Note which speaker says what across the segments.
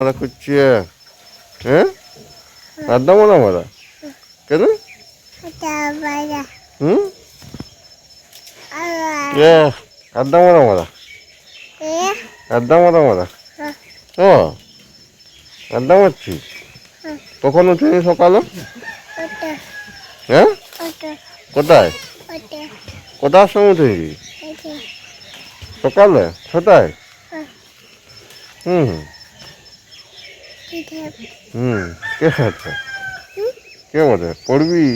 Speaker 1: মারা করছে হ্যাঁ আড্ডা মারা মারা কেন হুম আড্ডা মারা মারা আড্ডা মারা মারা ও আড্ডা মারছিস কখন উঠিনি সকালে হ্যাঁ কোথায় কোথার সময় উঠেছি সকালে ছটায় হুম হুম কে আছে? কে বলে পড়বি?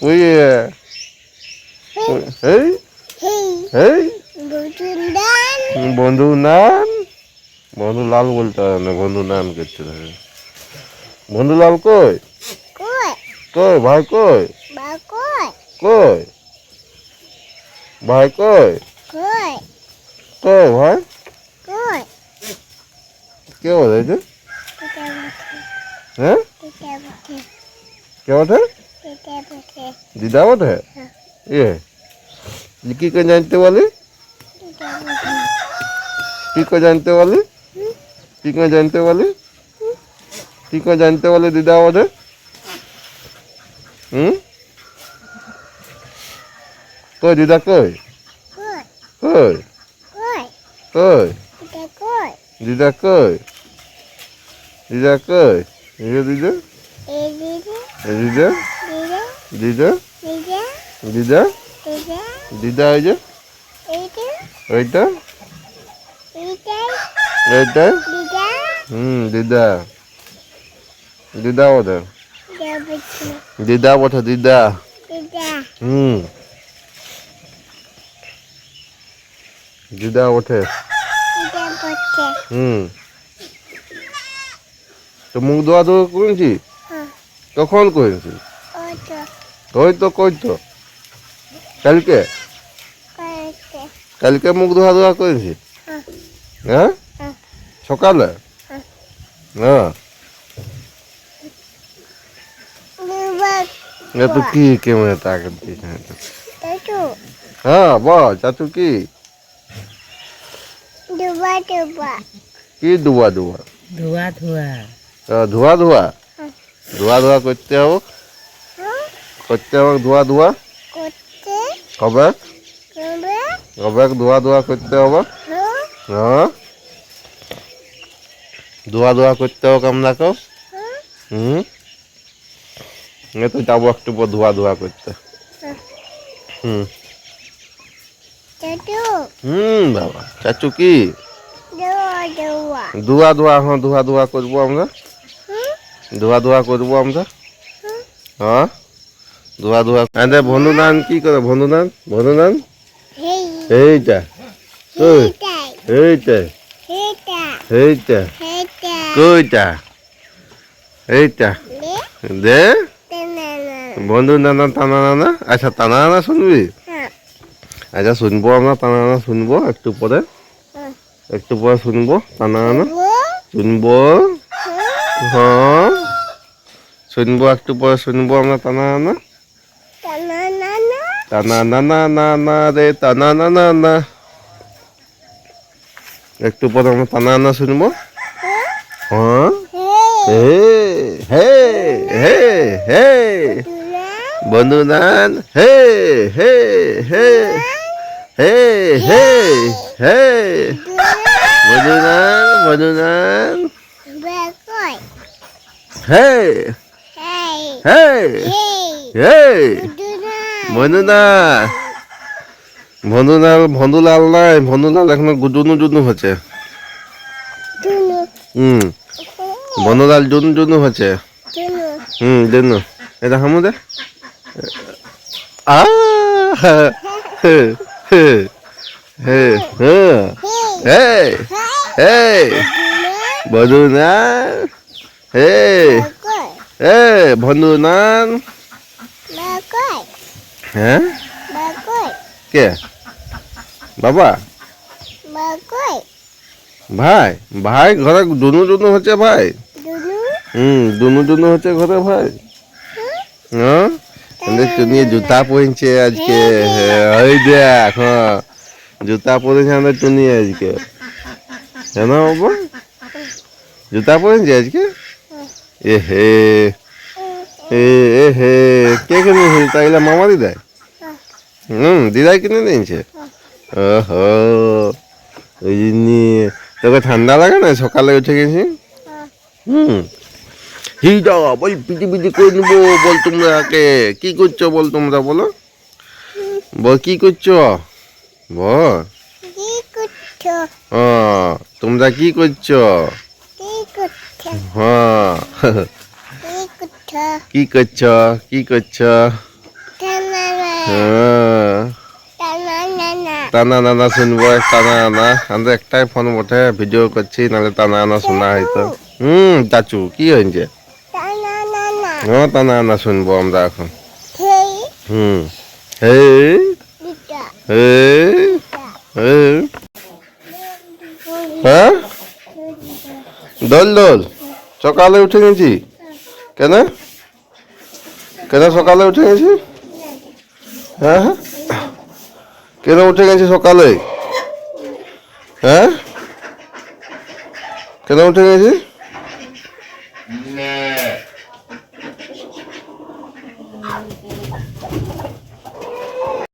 Speaker 1: পুয়ে এই বন্ধু নান বন্ধু লাল বলতে হবে না বন্ধু নান করতে হবে বন্ধু লাল কই? কই? ভাই কই? কই? ভাই কই? কই ভাই? কে বলে এই যে? হ্যাঁ? কে বটে দিদা বটে ইয়ে। কি করে জানতে বলি? কি করে জানতে বলি? কি করে জানতে বলি? কি করে জানতে বলি দিদা বটে হুম? কই দিদা কই? কই? কই? দিদা কই? দিদা কই? দিদা। দিদা দিদা। দিদা। দিদা। দিদা ওই যে। ওইটা। ওইটা। হুম, দিদা। দিদা বটে। দিদা বটে, দিদা। হুম। দিদা ওঠে হুম। তো মুখ ধোয়া ধোয়া করেছি কখন করেছি ওই তো কই তো? কালকে? কালকে। মুখ ধোয়া ধোয়া করেছি হ্যাঁ। সকালে? হ্যাঁ। এ তো কি কেমন তাকে দিস হ্যাঁ বল চাচু কি? কি ধোয়া ধোয়া?
Speaker 2: ধোয়া ধোয়া।
Speaker 1: ধোয়া ধোয়া? ধোয়া ধোয়া করতে হবে করতে হবে ধোয়া ধোয়া? কবে? কবে? ধোয়া ধোয়া করতে হবে? হ্যাঁ। ধোয়া ধোয়া করতে হবে আপনাকে হুম। এ তো যাব একটু পর ধোয়া ধোয়া করতে। হুম। হুম বাবা। চাচু কি? ধোয়া ধোয়া হ্যাঁ ধোয়া ধোয়া করব আমরা। ধোয়া ধোয়া করব আমরা। হ্যাঁ? ধোয়া ধোয়া আরে বন্ধুদান কি করে বন্ধুদান বন্ধুদান এইটা কই? এইটা এইটা কইটা? এইটা দে। বন্ধু নানা টানা নানা আচ্ছা টানা নানা শুনবি আচ্ছা শুনব আমরা টানা নানা শুনব একটু পরে। একটু পরে শুনব। টানা নানা শুনব? হ্যাঁ। শুনব একটু পরে শুনব আমরা টানা নানা টানা নানা না না রে টানা না না না একটু পরে আমরা টানা নানা শুনব। হ্যাঁ। হে। হে হে হে বন্ধুদান হে হে হে। হে হে হে। বন্ধুদান বন্ধুদান হে হে হে বন্ধুদান বন্ধুলাল বন্ধুলাল নাই বন্ধুলাল এখন জুনু জুনু হচ্ছে হুম বন্ধুলাল জুনু জুনু হচ্ছে হুম জুনু এটা হামুদে আ হে হে হে হে হে বন্ধুনান হে হে বন্ধুনান হ্যাঁ কে বাবা ভাই ভাই ঘরে দুনু দুনু হচ্ছে ভাই। হুম, দুনু দুনু হচ্ছে ঘরে ভাই। হ্যাঁ? টুনিয়ে জুতা পরছে আজকে। ওই দেখ হ্যাঁ। জুতা পরেছে আমাদের টুনি আজকে। কেন বাবা? জুতা পরেছি আজকে? এ হে এ হে, কে কিনে দিয়েছে তাইলে মামাদি দেয় হুম, দিদাই কিনে দিয়েছে ওহো, ওই তোকে ঠান্ডা লাগে না? সকালে উঠে গেছি। হুম। হিজা বল পিটি পিটি করে নেব, বল তোমরা কে কি করছ বল তোমরা, বলো। বল, কি করছ? বল।
Speaker 2: করছ?
Speaker 1: হ্যাঁ তোমরা কি করছ?
Speaker 2: কি
Speaker 1: হ্যাঁ।
Speaker 2: কি করছ?
Speaker 1: কি করছ?
Speaker 2: টানা
Speaker 1: হ্যাঁ।
Speaker 2: নানা
Speaker 1: টানা শুনব টানা নানা আমরা একটাই ফোন বটে ভিডিও করছি নাহলে টানা নানা শোনা হয়তো হুম চাচু কি হয়েছে হ্যাঁ টানা নানা শুনব আমরা এখন। হুম। হে হে হে হ্যাঁ? দল দোল। সকালে উঠে গেছি। কেন? কেন সকালে উঠে গেছি? হ্যাঁ? হ্যাঁ? কেন উঠে গেছি সকালে? হ্যাঁ? কেন উঠে গেছি?